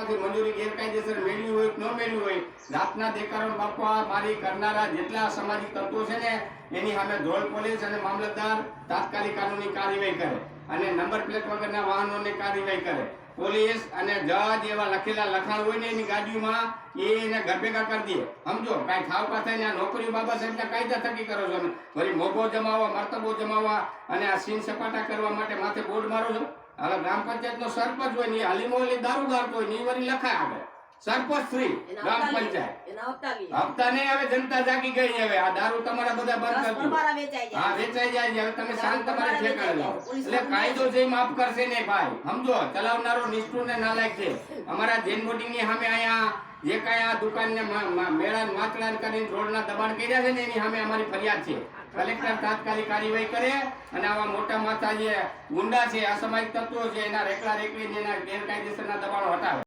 પંચાયતમાંથી મંજૂરી ગેરકાયદેસર મેળવી હોય ન મેળવી હોય, જાતના દેકારો બાપવા મારી કરનારા જેટલા સામાજિક તત્વો છે ને, એની સામે ધોળ પોલીસ અને મામલતદાર તાત્કાલિક કાનૂની કાર્યવાહી કરે અને નંબર પ્લેટ વગરના વાહનોને કાર્યવાહી કરે. પોલીસ અને જજ એવા લખેલા લખાણ હોય ને એની ગાડીમાં એને ઘર ભેગા કરી દે. સમજો, કાંઈ ઠાવકા થઈને આ નોકરી બાબા સાહેબના કાયદા થકી કરો છો ને. મોભો જમાવવા મર્તબો જમાવવા અને આ સીન સપાટા કરવા માટે માથે બોર્ડ મારો છો? હવે ગ્રામ પંચાયતનો સરપંચ હોયની હાલી મોહલ્લી દારૂ હોયની વરી લખાય આવે. સરપંચ શ્રી ગ્રામ પંચાયત. હપ્તા નહીં હવે જનતા જાગી ગઈ હવે. આ દારૂ તમારા બધા બંધ કરી. હા વેચાઈ જાય હવે તમે શાંત તમારે ઠેકાણે લાવો એટલે કાયદો જે માફ કરશે ને ભાઈ સમજો ચલાવનારો નિષ્ઠુર ને નાલાયક છે. અમારા જૈન બોર્ડિંગની સામે અહીંયા જે કાંઈ આ દુકાનને મ- મ- મેળા ને કરીને કરીને રોડના દબાણ કર્યા છે ને એની સામે અમારી ફરિયાદ છે. કલેક્ટર તાત્કાલિક કાર્યવાહી કરે અને આવા મોટા માથા જે ગુંડા છે, અસામાજિક તત્વો છે, એના રેકડા રેકડીને એના ગેરકાયદેસરના દબાણો હટાવે.